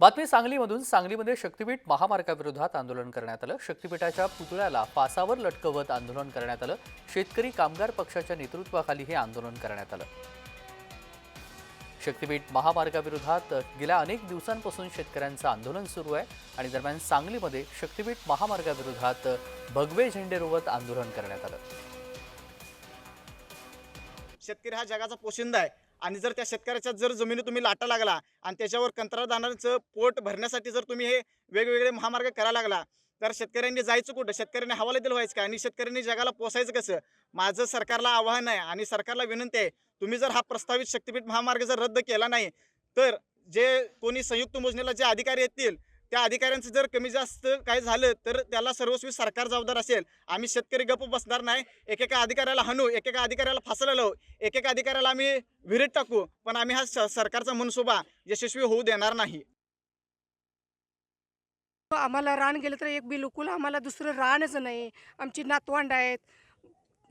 बातमी सांगलीमधून सांगलीमध्ये शक्तीपीठ महामार्गाविरोधात आंदोलन करण्यात आलं. शक्तीपीठाच्या पुतळ्याला पासावर लटकवत आंदोलन करण्यात आलं. शेतकरी कामगार पक्षाच्या नेतृत्वाखाली हे आंदोलन करण्यात आलं. शक्तीपीठ महामार्गाविरोधात गेल्या अनेक दिवसांपासून शेतकऱ्यांचं आंदोलन सुरू आहे आणि दरम्यान सांगलीमध्ये शक्तीपीठ महामार्गाविरोधात भगवे झेंडे रोवत आंदोलन करण्यात आलं. शेतकरी हा जगाचा पोशिंदा आहे. आणि जर त्या शेतकऱ्याच्या जर जमिनी तुम्ही लाटा लागला आणि त्याच्यावर कंत्राटदारांचं पोट भरण्यासाठी जर तुम्ही हे वेगवेगळे महामार्ग करायला लागला तर शेतकऱ्यांनी जायचं कुठं? शेतकऱ्यांनी हवाला दिलं व्हायचं का? आणि शेतकऱ्यांनी जगाला पोसायचं कसं? माझं सरकारला आव्हान आहे आणि सरकारला विनंती आहे तुम्ही जर हा प्रस्तावित शक्तीपीठ महामार्ग जर रद्द केला नाही तर जे कोणी संयुक्त मोजणीला जे अधिकारी येतील त्या अधिकाऱ्यांचं जर कमी जास्त काय झालं तर त्याला सर्वस्वी सरकार जबाबदार असेल. आम्ही शेतकरी गप्प बसणार नाही. एकेका अधिकाऱ्याला हाणू एकेका अधिकाऱ्याला फासाला लावू एकेका अधिकाऱ्याला आम्ही विहिरीत टाकू पण आम्ही हा सरकारचा मनसुबा यशस्वी होऊ देणार नाही. आम्हाला रान गेलं तर एक बिलकुल आम्हाला दुसरं रानच नाही. आमची नातवंड आहेत.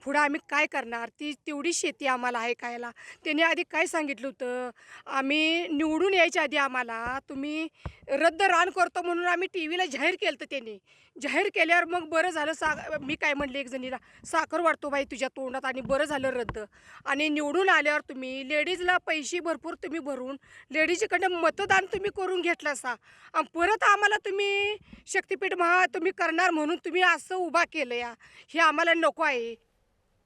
पुढं आम्ही काय करणार? ती तेवढी शेती आम्हाला आहे खायला. त्याने आधी काय सांगितलं होतं? आम्ही निवडून यायच्या आधी आम्हाला तुम्ही रद्द रान करतो म्हणून आम्ही टी व्हीला जाहीर केलं होतं त्याने. जाहीर केल्यावर मग बरं झालं सा मी काय म्हणले एक जणीला साखर वाढतो बाई तुझ्या तोंडात आणि बरं झालं रद्द. आणि निवडून आल्यावर तुम्ही लेडीजला पैसे भरपूर तुम्ही भरून लेडीजकडनं मतदान तुम्ही करून घेतलं सा आणि परत आम्हाला तुम्ही शक्तिपीठ महा तुम्ही करणार म्हणून तुम्ही असं उभा केलं या. हे आम्हाला नको आहे.